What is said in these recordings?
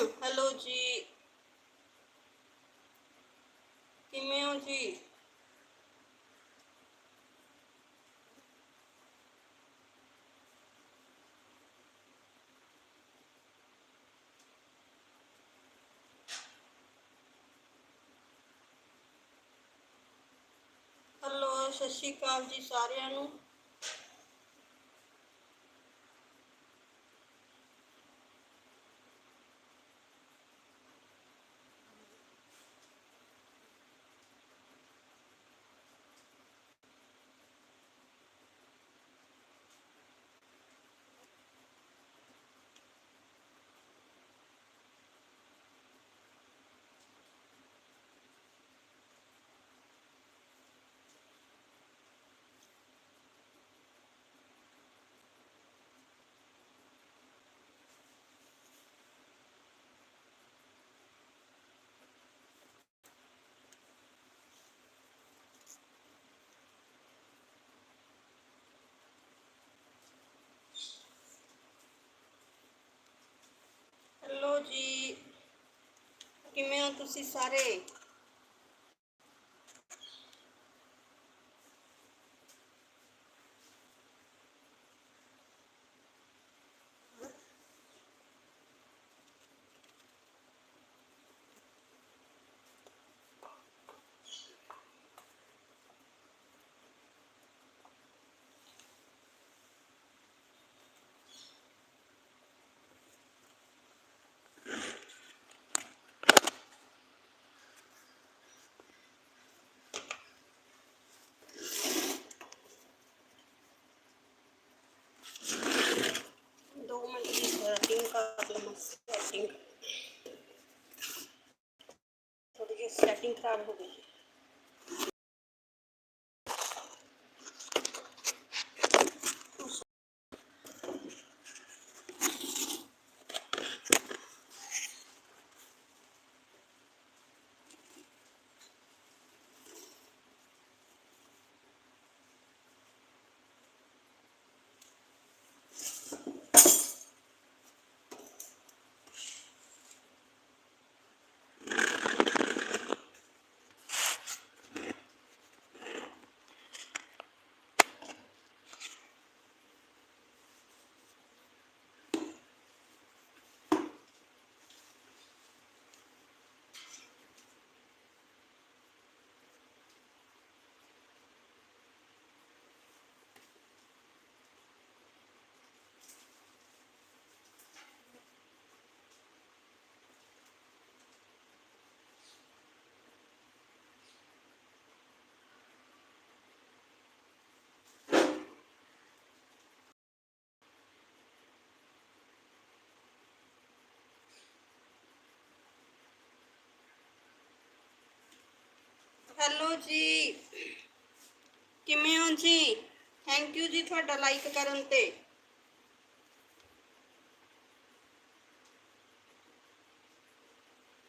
Hello ਜੀ ਕਿਵੇਂ ਹੋ ਜੀ ਹੈਲੋ ਸਤਿ ਸ਼੍ਰੀ ਅਕਾਲ ਜੀ ਸਾਰਿਆਂ ਨੂੰ ਹੈਲੋ ਜੀ। ਕਿਵੇਂ ਹੋ ਤੁਸੀਂ ਸਾਰੇ ਦੋ ਮਿੰਟ ਦੀ ਸੈਟਿੰਗ ਕਰ ਲਵਾਂ ਸੈਟਿੰਗ ਥੋੜੀ ਜਿਹੀ ਸੈਟਿੰਗ ਖਰਾਬ ਹੈਲੋ ਜੀ। ਕਿਵੇਂ ਹੋ ਜੀ? ਥੈਂਕ ਯੂ ਜੀ ਤੁਹਾਡਾ ਲਾਈਕ ਕਰਨ ਤੇ।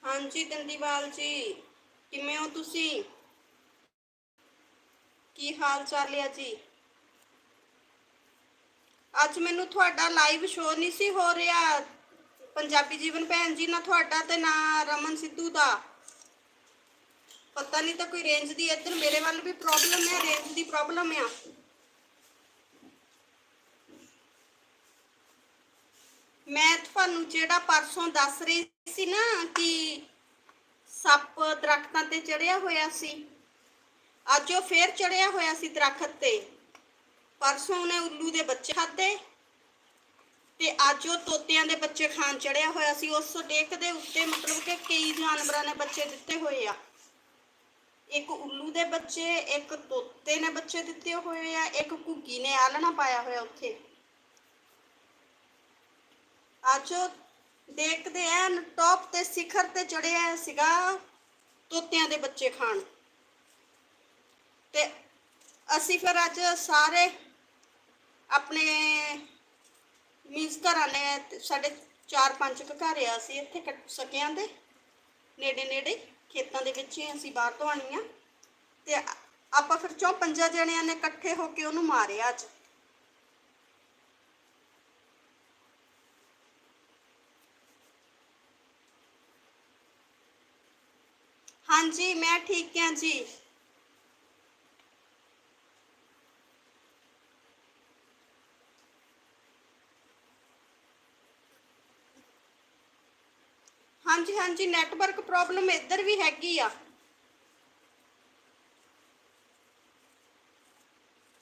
ਹਾਂਜੀ ਦੰਦੀਵਾਲ ਜੀ, ਕਿਵੇਂ ਹੋ ਤੁਸੀਂ? ਕੀ ਹਾਲ ਚਾਲ ਹੈ ਜੀ? ਅੱਜ ਮੈਨੂੰ ਤੁਹਾਡਾ ਲਾਈਵ ਸ਼ੋਅ ਨਹੀਂ ਸੀ ਹੋ ਰਿਹਾ। ਪੰਜਾਬੀ ਜੀਵਨ ਭੈਣ ਜੀ, ਨਾ ਤੁਹਾਡਾ ਤੇ ਨਾ ਰਮਨ ਸਿੱਧੂ ਦਾ। ਪਤਾ ਨਹੀਂ ਤਾਂ ਕੋਈ ਰੇਂਜ ਦੀ ਇੱਧਰ ਮੇਰੇ ਵੱਲ ਵੀ ਪ੍ਰੋਬਲਮ ਹੈ ਰੇਂਜ ਦੀ ਪ੍ਰੋਬਲਮ ਆ। ਮੈਂ ਤੁਹਾਨੂੰ ਜਿਹੜਾ ਪਰਸੋਂ ਦੱਸ ਰਹੀ ਸੀ ਨਾ ਕਿ ਸੱਪ ਦਰਖਤਾਂ ਤੇ ਚੜਿਆ ਹੋਇਆ ਸੀ, ਅੱਜ ਉਹ ਫੇਰ ਚੜਿਆ ਹੋਇਆ ਸੀ ਦਰਖਤ ਤੇ। ਪਰਸੋਂ ਉਹਨੇ ਉੱਲੂ ਦੇ ਬੱਚੇ ਖਾਦੇ ਤੇ ਅੱਜ ਉਹ ਤੋਤਿਆਂ ਦੇ ਬੱਚੇ ਖਾਣ ਚੜਿਆ ਹੋਇਆ ਸੀ। ਉਸ ਡੇਕ ਦੇ ਉੱਤੇ ਮਤਲਬ ਕਿ ਕਈ ਜਾਨਵਰਾਂ ਨੇ ਬੱਚੇ ਦਿੱਤੇ ਹੋਏ ਆ। ਇੱਕ ਉੱਲੂ ਦੇ ਬੱਚੇ, ਇੱਕ ਤੋਤੇ ਨੇ ਬੱਚੇ ਦਿੱਤੇ ਹੋਏ ਆ, ਇੱਕ ਘੁੱਗੀ ਨੇ ਆਲਣਾ ਪਾਇਆ ਹੋਇਆ ਉੱਥੇ। ਅੱਜ ਦੇਖਦੇ ਐਨ ਟੌਪ ਤੇ ਸਿਖਰ ਤੇ ਚੜਿਆ ਸੀਗਾ ਤੋਤਿਆਂ ਦੇ ਬੱਚੇ ਖਾਣ। ਤੇ ਅਸੀਂ ਫਿਰ ਅੱਜ ਸਾਰੇ ਆਪਣੇ ਮੀਨਸ ਘਰਾਂ ਨੇ, ਸਾਡੇ ਚਾਰ ਪੰਜ ਕੁ ਘਰ ਆ ਸੀ ਇੱਥੇ ਕੱਟ ਸਕਿਆਂ ਦੇ ਨੇੜੇ ਨੇੜੇ ਖੇਤਾਂ ਦੇ ਵਿੱਚ ਅਸੀਂ ਬਾਹਰ ਤੋਂ ਆਣੀ ਆ। ਤੇ ਆਪਾਂ ਫਿਰ ਚੋਂ ਪੰਜਾਂ ਜਣਿਆਂ ਨੇ ਇਕੱਠੇ ਹੋ ਕੇ ਉਹਨੂੰ ਮਾਰਿਆ ਅੱਜ। ਹਾਂਜੀ, ਮੈਂ ਠੀਕ ਹਾਂ ਜੀ। ਹਾਂਜੀ ਹਾਂਜੀ ਨੈਟਵਰਕ ਪ੍ਰੋਬਲਮ ਇੱਧਰ ਵੀ ਹੈਗੀ ਆ।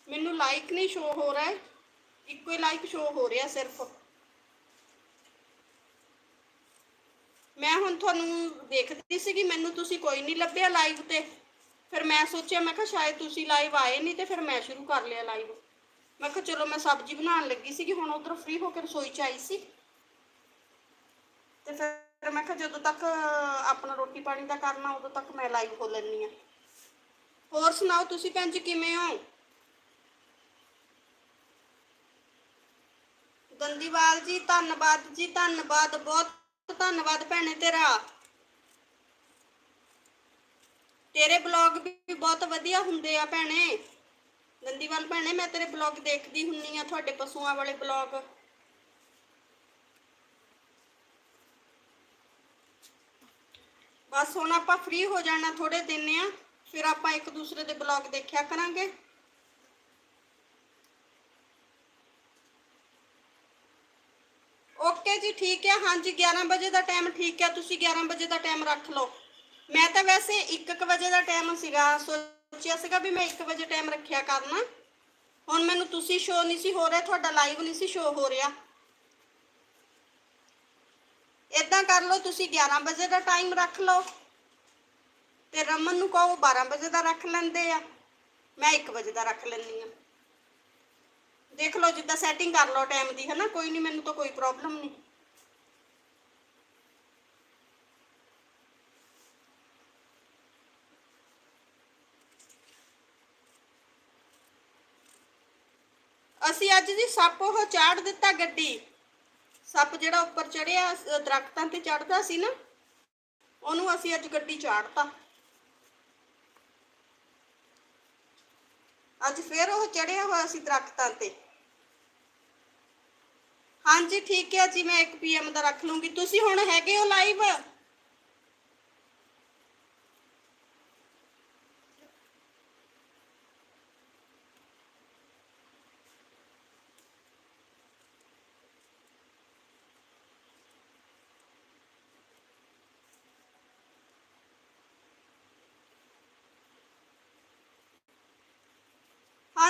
ਮੈਨੂੰ ਲਾਈਕ ਨਹੀਂ ਸ਼ੋ ਹੋ ਰਿਹਾ ਇੱਕੋ ਹੀ ਲਾਈਕ ਸ਼ੋ ਹੋ ਰਿਹਾ ਸਿਰਫ। ਮੈਂ ਹੁਣ ਤੁਹਾਨੂੰ ਦੇਖਦੀ ਸੀ ਕਿ ਮੈਨੂੰ ਤੁਸੀਂ ਕੋਈ ਨਹੀਂ ਲੱਭਿਆ ਲਾਈਵ ਤੇ। ਫਿਰ ਮੈਂ ਸੋਚਿਆ, ਮੈਂ ਕਿਹਾ ਸ਼ਾਇਦ ਤੁਸੀਂ ਲਾਈਵ ਆਏ ਨਹੀਂ ਤੇ ਫਿਰ ਮੈਂ ਸ਼ੁਰੂ ਕਰ ਲਿਆ ਲਾਈਵ ਮੈਂ ਕਿਹਾ ਚਲੋ ਮੈਂ ਸਬਜ਼ੀ ਬਣਾਉਣ ਲੱਗੀ ਸੀ ਕਿ ਹੁਣ ਉਧਰ ਫ੍ਰੀ ਹੋ ਕੇ ਰਸੋਈ ਚ ਆਈ ਸੀ। ਤੇ ਫਿਰ ਮੈਂ ਕਿਹਾ ਜਦੋਂ ਤੱਕ ਆਪਣਾ ਰੋਟੀ ਪਾਣੀ ਦਾ ਕਰਨਾ, ਉਦੋਂ ਤੱਕ ਮੈਂ ਲਾਈਵ ਹੋ ਲੈਣੀ ਆ ਹੋਰ ਸੁਣਾਓ, ਤੁਸੀਂ ਭੈਣ ਜੀ ਕਿਵੇਂ ਹੋ? ਦੰਦੀਵਾਲ ਜੀ, ਧੰਨਵਾਦ ਜੀ, ਧੰਨਵਾਦ, ਬਹੁਤ ਧੰਨਵਾਦ ਭੈਣੇ ਤੇਰਾ। ਤੇਰੇ ਬਲੌਗ ਵੀ ਬਹੁਤ ਵਧੀਆ ਹੁੰਦੇ ਆ ਭੈਣੇ। ਦੰਦੀਵਾਲ ਭੈਣੇ, ਮੈਂ ਤੇਰੇ ਬਲੌਗ ਦੇਖਦੀ ਹੁੰਨੀ ਆ, ਤੁਹਾਡੇ ਪਸ਼ੂਆਂ ਵਾਲੇ ਬਲੌਗ ਬਸ ਹੁਣ ਆਪਾਂ ਫ੍ਰੀ ਹੋ ਜਾਣਾ ਥੋੜੇ ਦਿਨ ਆ, ਫਿਰ ਆਪਾਂ ਇੱਕ ਦੂਸਰੇ ਦੇ ਬਲੌਗ ਦੇਖਿਆ ਕਰਾਂਗੇ। ਓਕੇ ਜੀ, ਠੀਕ ਹੈ ਹਾਂਜੀ 11 ਵਜੇ ਦਾ ਟਾਈਮ ਠੀਕ ਹੈ ਤੁਸੀਂ 11 ਵਜੇ ਦਾ ਟਾਈਮ ਰੱਖ ਲਓ। ਮੈਂ ਤਾਂ ਵੈਸੇ 1:00 ਵਜੇ ਦਾ ਟਾਈਮ ਸੀਗਾ। ਸੋਚਿਆ ਸੀਗਾ ਵੀ ਮੈਂ 1 ਵਜੇ ਟਾਈਮ ਰੱਖਿਆ ਕਰਨਾ। ਹੁਣ ਮੈਨੂੰ ਤੁਸੀਂ ਸ਼ੋਅ ਨਹੀਂ ਸੀ ਹੋ ਰਿਹਾ, ਤੁਹਾਡਾ ਲਾਈਵ ਨਹੀਂ ਸੀ ਸ਼ੋ ਹੋ ਰਿਹਾ। ਇਦਾਂ ਕਰ ਲਓ, ਤੁਸੀਂ 11 ਵਜੇ ਦਾ ਟਾਈਮ ਰੱਖ ਲਓ। ਤੇ ਰਮਨ ਨੂੰ ਕਹੋ 12 ਵਜੇ ਦਾ ਰੱਖ ਲੈਂਦੇ ਆ। ਮੈਂ 1 ਵਜੇ ਦਾ ਰੱਖ ਲੈਂਦੀ ਆ। ਦੇਖ ਲਓ, ਜਿੱਦਾਂ ਸੈਟਿੰਗ ਕਰ ਲਓ ਟਾਈਮ ਦੀ, ਹਨਾ? ਕੋਈ ਨਹੀਂ ਮੈਨੂੰ ਤਾਂ ਕੋਈ ਪ੍ਰੋਬਲਮ ਨਹੀਂ ਅਸੀਂ ਅੱਜ ਜੀ ਸੱਪ ਉਹ ਚਾੜ ਦਿੱਤਾ ਗੱਡੀ। ਸੱਪ ਜਿਹੜਾ ਉੱਪਰ ਚੜਿਆ ਦਰਖਤਾਂ ਤੇ ਚੜਦਾ ਸੀ ਨਾ, ਉਹਨੂੰ ਅਸੀਂ ਅੱਜ ਗੱਡੀ ਚਾੜਤਾ। ਅੱਜ ਫੇਰ ਉਹ ਚੜਿਆ ਹੋਇਆ ਸੀ ਦਰਖਤਾਂ ਤੇ। ਹਾਂਜੀ, ਠੀਕ ਹੈ ਜੀ, ਮੈਂ 1 ਪੀਐਮ ਦਾ ਰੱਖ ਲੂੰਗੀ। ਤੁਸੀਂ ਹੁਣ ਹੈਗੇ ਹੋ ਲਾਈਵ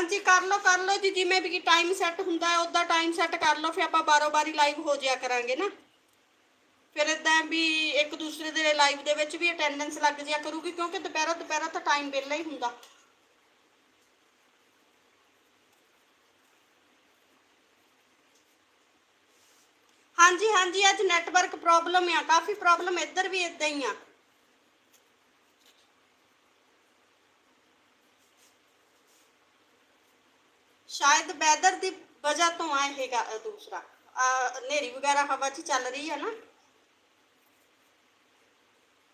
ਹਾਂਜੀ, ਕਰ ਲਓ ਕਰ ਲਓ ਜੀ, ਜਿਵੇਂ ਵੀ ਟਾਈਮ ਸੈੱਟ ਹੁੰਦਾ ਹੈ ਉਦਾਂ ਟਾਈਮ ਸੈੱਟ ਕਰ ਲਓ, ਫਿਰ ਆਪਾਂ ਬਾਰੋ ਬਾਰੀ ਲਾਈਵ ਹੋ ਜਾਇਆ ਕਰਾਂਗੇ ਨਾ। ਫਿਰ ਇਦਾਂ ਵੀ ਇੱਕ ਦੂਸਰੇ ਦੇ ਲਾਈਵ ਦੇ ਵਿੱਚ ਵੀ ਅਟੈਂਡੈਂਸ ਲੱਗ ਜਾਇਆ ਕਰੂਗੀ, ਕਿਉਂਕਿ ਦੁਪਹਿਰਾ ਦੁਪਹਿਰਾ ਤਾਂ ਟਾਈਮ ਵਿਹਲਾ ਹੀ ਹੁੰਦਾ। ਹਾਂਜੀ ਹਾਂਜੀ, ਅੱਜ ਨੈਟਵਰਕ ਪ੍ਰੋਬਲਮ ਆ, ਕਾਫੀ ਪ੍ਰੋਬਲਮ ਇੱਧਰ ਵੀ ਇਦਾਂ ਹੀ ਆ ਸ਼ਾਇਦ ਵੈਦਰ ਦੀ ਵਜ੍ਹਾ ਤੋਂ ਆ ਇਹ ਗਾ- ਦੂਸਰਾ। ਆ, ਹਨੇਰੀ ਵਗੈਰਾ ਹਵਾ 'ਚ ਚੱਲ ਰਹੀ ਹੈ ਨਾ।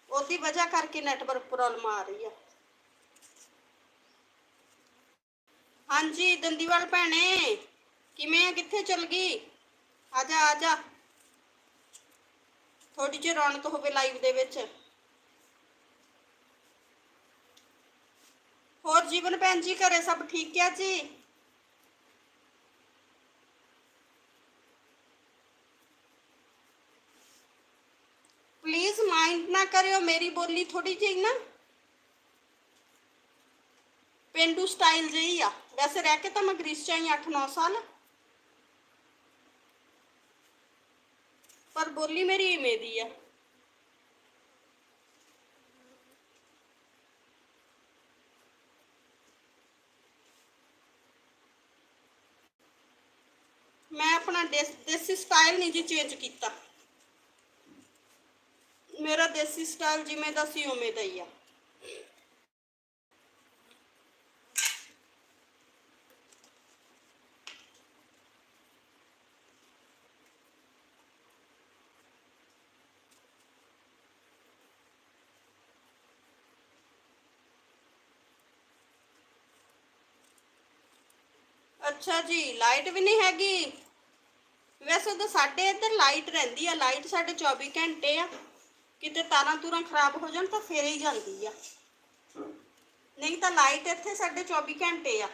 ਉਹਦੀ ਵਜ੍ਹਾ ਕਰਕੇ ਨੈਟਵਰਕ ਪ੍ਰੋਬਲਮ ਆ ਰਹੀ ਆ। ਹਾਂਜੀ, ਦੰਦੀਵਾਲ ਭੈਣੇ, ਕਿਵੇਂ ਆ? ਕਿੱਥੇ ਚਲ ਗਈ? ਆ ਜਾ ਆ ਜਾ। ਥੋੜੀ ਜਿਹੀ ਰੌਣਕ ਹੋਵੇ ਲਾਈਵ ਦੇ ਵਿੱਚ। ਹੋਰ ਜੀਵਨ ਭੈਣ ਜੀ, ਘਰੇ ਸਭ ਠੀਕ ਹੈ ਜੀ? ਨਾ ਮੇਰੀ ਬੋਲੀ ਥੋੜੀ ਜਿਹੀ ਨਾ ਪਿੰਡੂ ਸਟਾਈਲ ਜਿਹੀ ਆ। ਵੈਸੇ ਰਹਿ ਕੇ ਤਾਂ ਮੈਂ ਗ੍ਰੀਸ ਚ ਆਈ 8-9 ਸਾਲ। ਪਰ ਬੋਲੀ ਮੇਰੀ ਇਵੇਂ ਦੀ ਆ। ਮੈਂ ਆਪਣਾ ਦੇਸੀ ਸਟਾਈਲ ਨਹੀਂ ਜੀ ਚੇਂਜ ਕੀਤਾ। ਮੇਰਾ ਦੇਸੀ ਸਟਾਈਲ ਜਿਵੇਂ ਦਾ ਸੀ, ਉਵੇਂ ਦਾ ਹੀ ਆ। ਅੱਛਾ ਜੀ, ਲਾਈਟ ਵੀ ਨਹੀਂ ਹੈਗੀ। ਵੈਸੇ ਤਾਂ ਸਾਡੇ ਇੱਧਰ ਲਾਈਟ ਰਹਿੰਦੀ ਆ, ਲਾਈਟ ਸਾਡੇ 24 ਘੰਟੇ ਆ। ਕਿਤੇ ਤਾਰਾਂ ਤੂਰਾਂ ਖਰਾਬ ਹੋ ਜਾਣ ਤਾਂ ਫੇਰ ਹੀ ਜਾਂਦੀ ਆ। ਨਹੀਂ ਤਾਂ ਲਾਈਟ ਇੱਥੇ ਸਾਡੇ 24 ਘੰਟੇ ਆ।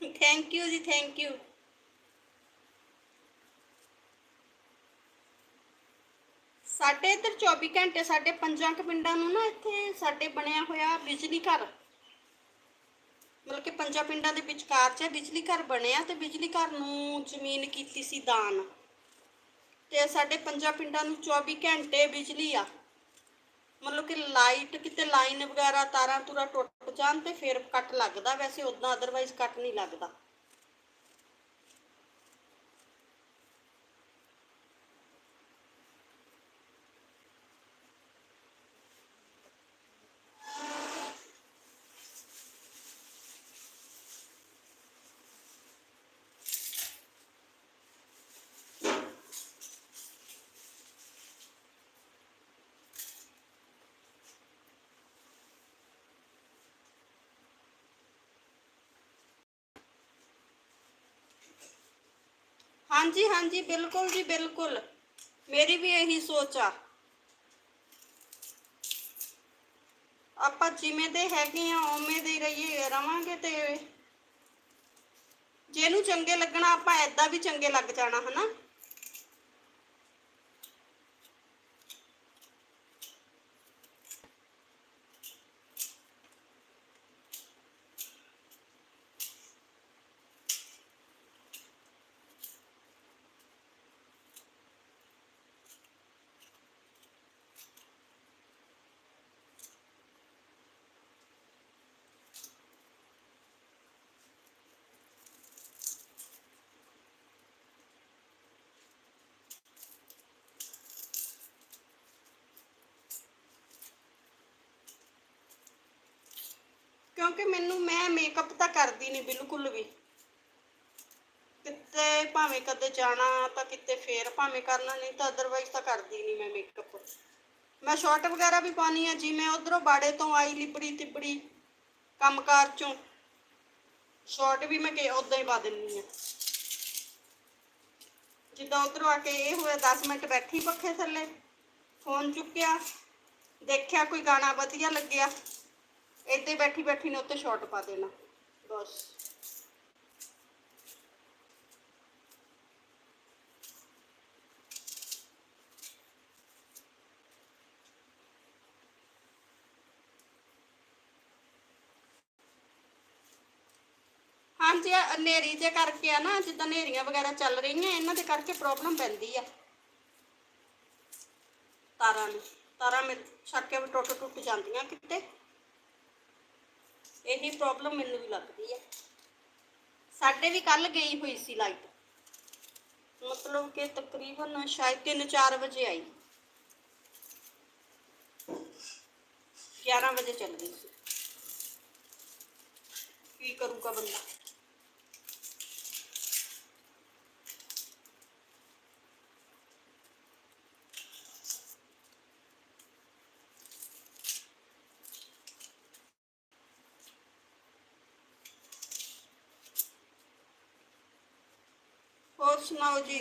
ਥੈਂਕ ਯੂ ਜੀ ਥੈਂਕ ਯੂ ਸਾਡੇ ਇੱਧਰ 24 ਘੰਟੇ, ਸਾਡੇ ਪੰਜਾਂ ਕ ਪਿੰਡਾਂ ਨੂੰ ਨਾ ਇੱਥੇ ਸਾਡੇ ਬਣਿਆ ਹੋਇਆ ਬਿਜਲੀ ਘਰ। ਮਤਲਬ ਕਿ ਪੰਜਾਂ ਪਿੰਡਾਂ ਦੇ ਵਿਚਕਾਰ 'ਚ ਬਿਜਲੀ ਘਰ ਬਣਿਆ ਤੇ ਬਿਜਲੀ ਘਰ ਨੂੰ ਜ਼ਮੀਨ ਕੀਤੀ ਸੀ ਦਾਨ। ਤੇ ਸਾਡੇ ਪੰਜਾਂ ਪਿੰਡਾਂ ਨੂੰ 24 ਘੰਟੇ ਬਿਜਲੀ ਆ। ਮਤਲਬ ਕਿ ਲਾਈਟ ਕਿਤੇ ਲਾਈਨ ਵਗੈਰਾ ਤਾਰਾਂ ਤੂਰਾ ਟੁੱਟ ਜਾਣ ਤੇ ਫਿਰ ਕੱਟ ਲੱਗਦਾ। ਵੈਸੇ ਉਦਾਂ ਅਦਰਵਾਈਜ਼ ਕੱਟ ਨਹੀਂ ਲੱਗਦਾ। ਹਾਂਜੀ ਹਾਂਜੀ, ਬਿਲਕੁਲ ਜੀ, ਬਿਲਕੁਲ। ਮੇਰੀ ਵੀ ਇਹੀ ਸੋਚ ਆ। ਆਪਾਂ ਜਿਵੇਂ ਦੇ ਹੈਗੇ ਆ, ਉਵੇਂ ਦੇ ਰਹੀਏ, ਰਵਾਂਗੇ ਤੇ ਜਿਹਨੂੰ ਚੰਗੇ ਲੱਗਣਾ, ਆਪਾਂ ਐਦਾਂ ਵੀ ਚੰਗੇ ਲੱਗ ਜਾਣਾ, ਹਨਾ? ਕਿਉਂਕਿ ਮੈਨੂੰ, ਮੈਂ ਮੇਕਅਪ ਤਾਂ ਕਰਦੀ ਨਹੀਂ ਬਿਲਕੁਲ ਵੀ। ਕਿਤੇ ਭਾਵੇਂ ਕਦੇ ਜਾਣਾ ਤਾਂ ਕਿਤੇ ਫੇਰ, ਭਾਵੇਂ ਕਰਨਾ ਨਹੀਂ ਤਾਂ ਅਦਰਵਾਈਜ਼ ਤਾਂ ਕਰਦੀ ਨਹੀਂ ਮੈਂ ਮੇਕਅਪ ਮੈਂ ਸ਼ਾਰਟ ਵਗੈਰਾ ਵੀ ਪਾਉਣੀ ਆ ਜੀ ਉਧਰੋਂ ਬਾੜੇ ਤੋਂ ਆਈ ਲਿਬੜੀ ਤਿਬੜੀ ਕੰਮਕਾਰ ਚੋਂ। ਸ਼ਾਰਟ ਵੀ ਮੈਂ ਕਿ ਉਦਾਂ ਹੀ ਪਾ ਦਿੰਨੀ ਆ ਜਿੱਦਾਂ ਉਧਰੋਂ ਆ ਕੇ ਇਹ ਹੋਇਆ 10 ਮਿੰਟ ਬੈਠੀ ਪੱਖੇ ਥੱਲੇ ਫੋਨ ਚੁੱਕਿਆ, ਦੇਖਿਆ ਕੋਈ ਗਾਣਾ ਵਧੀਆ ਲੱਗਿਆ। ਇੱਥੇ ਬੈਠੀ ਬੈਠੀ ਨੇ ਉੱਤੇ ਸ਼ਾਰਟ ਪਾ ਦੇਣਾ, ਬਸ। ਹਾਂਜੀ ਆਹ ਹਨੇਰੀ ਜੇ ਕਰਕੇ ਆ ਨਾ, ਜਿੱਦਾਂ ਹਨੇਰੀਆਂ ਵਗੈਰਾ ਚੱਲ ਰਹੀਆਂ, ਇਹਨਾਂ ਦੇ ਕਰਕੇ ਪ੍ਰੋਬਲਮ ਪੈਂਦੀ ਆ। ਤਾਰਾਂ ਨੂੰ, ਤਾਰਾਂ ਮੇ ਛੱਕੇ ਵੀ ਟੁੱਟ ਟੁੱਟ ਜਾਂਦੀਆਂ ਕਿਤੇ। ਇਹੀ ਪ੍ਰੋਬਲਮ ਮੈਨੂੰ ਵੀ ਲੱਗਦੀ ਹੈ ਸਾਡੇ ਵੀ ਕੱਲ ਗਈ ਹੋਈ ਸੀ ਲਾਈਟ ਮਤਲਬ ਕਿ ਤਕਰੀਬਨ ਸ਼ਾਇਦ 3-4 ਵਜੇ ਆਈ। 11 ਵਜੇ ਚੱਲ ਗਈ ਸੀ। ਕੀ ਕਰੂਗਾ ਬੰਦਾ? ਹੋਰ ਸੁਣਾਓ ਜੀ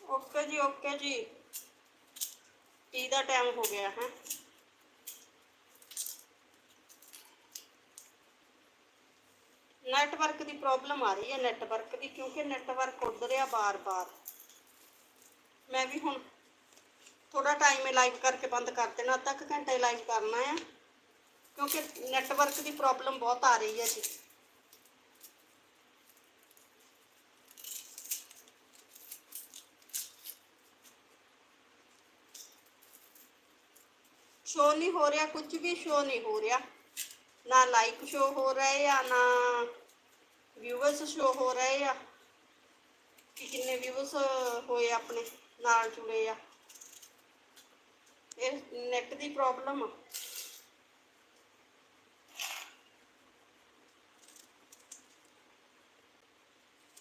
ਓਕੇ ਜੀ ਓਕੇ ਜੀ ਟੀ ਦਾ ਟਾਈਮ ਹੋ ਗਿਆ ਹੈ। ਨੈਟਵਰਕ ਦੀ ਪ੍ਰੋਬਲਮ ਆ ਰਹੀ ਹੈ ਨੈਟਵਰਕ ਦੀ, ਕਿਉਂਕਿ ਨੈਟਵਰਕ ਉੱਡ ਰਿਹਾ ਬਾਰ-ਬਾਰ। ਮੈਂ ਵੀ ਹੁਣ ਥੋੜਾ ਟਾਈਮ ਹੈ ਲਾਈਵ ਕਰਕੇ ਬੰਦ ਕਰ ਦੇਣਾ, ਅੱਧਾ ਕੁ ਘੰਟਾ ਲਾਈਵ ਕਰਨਾ ਹੈ ਕਿਉਂਕਿ ਨੈਟਵਰਕ ਦੀ ਪ੍ਰੋਬਲਮ ਬਹੁਤ ਆ ਰਹੀ ਹੈ ਜੀ। ਸ਼ੋ ਨਹੀਂ ਹੋ ਰਿਹਾ, ਕੁਝ ਵੀ ਸ਼ੋ ਨਹੀਂ ਹੋ ਰਿਹਾ। ਨਾ ਲਾਈਕ ਸ਼ੋ ਹੋ ਰਹੇ ਆ, ਨਾ ਵਿਊਅਰਸ ਸ਼ੋ ਹੋ ਰਹੇ ਆ ਕਿ ਕਿੰਨੇ ਵਿਊਅਰਸ ਹੋਏ ਆਪਣੇ ਨਾਲ ਜੁੜੇ ਆ ਇਹ ਨੈਟ ਦੀ ਪ੍ਰੋਬਲਮ ਆ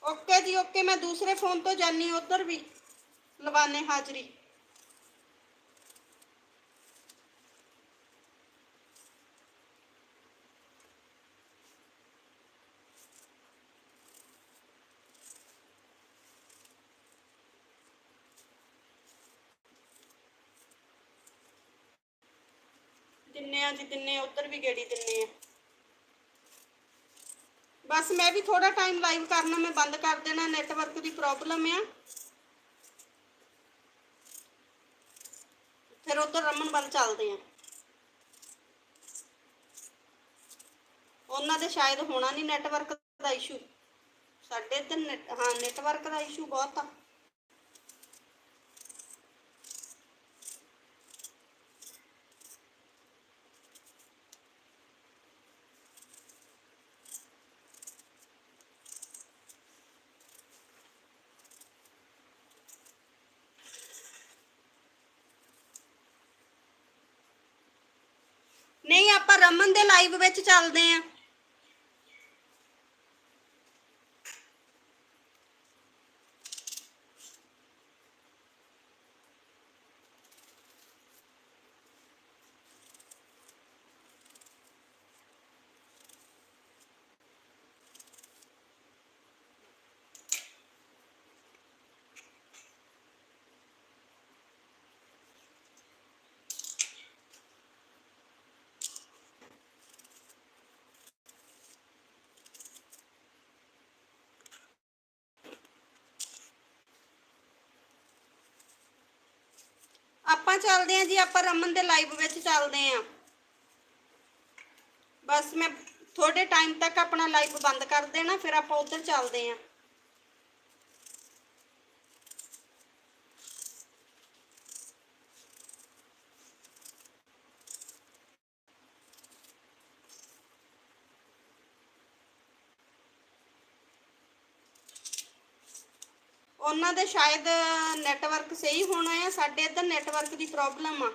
ਓਕੇ ਜੀ ਓਕੇ ਮੈਂ ਦੂਸਰੇ ਫੋਨ ਤੋਂ ਜਾਨੀ ਉਧਰ ਵੀ ਲਵਾਨੇ ਹਾਜ਼ਰੀ ਦਿੰਨੇ ਆ ਦਿੰਨੇ ਆ ਉਧਰ ਵੀ ਗੇੜੀ ਦਿੰਨੇ ਆ? ਬਸ ਮੈਂ ਵੀ ਥੋੜਾ ਟਾਈਮ ਲਾਈਵ ਕਰਨਾ, ਮੈਂ ਬੰਦ ਕਰ ਦੇਣਾ ਨੈਟਵਰਕ ਦੀ ਪ੍ਰੋਬਲਮ ਆ। ਫਿਰ ਉਧਰ ਰਮਨ ਵੱਲ ਚੱਲਦੇ ਆ। ਉਹਨਾਂ ਦੇ ਸ਼ਾਇਦ ਹੋਣਾ ਨਹੀਂ ਨੈਟਵਰਕ ਦਾ ਇਸ਼ੂ ਸਾਡੇ ਇੱਧਰ ਹਾਂ ਨੈਟਵਰਕ ਦਾ ਇਸ਼ੂ ਬਹੁਤ ਆ ਨਹੀਂ ਆਪਾਂ ਰਮਨ ਦੇ ਲਾਈਵ ਵਿੱਚ ਚੱਲਦੇ ਆ। ਆਪਾਂ ਚੱਲਦੇ ਆਂ ਜੀ, ਆਪਾਂ ਰਮਨ ਦੇ ਲਾਈਵ ਵਿੱਚ ਚੱਲਦੇ ਆਂ ਬਸ ਮੈਂ ਥੋੜੇ ਟਾਈਮ ਤੱਕ ਆਪਣਾ ਲਾਈਵ ਬੰਦ ਕਰ ਦੇਣਾ, ਫਿਰ ਆਪਾਂ ਉੱਧਰ ਚੱਲਦੇ ਆਂ ਉਹਨਾਂ ਦੇ ਸ਼ਾਇਦ ਨੈਟਵਰਕ ਸਹੀ ਹੋਣਾ ਆ ਸਾਡੇ ਇੱਧਰ ਨੈਟਵਰਕ ਦੀ ਪ੍ਰੋਬਲਮ ਆ।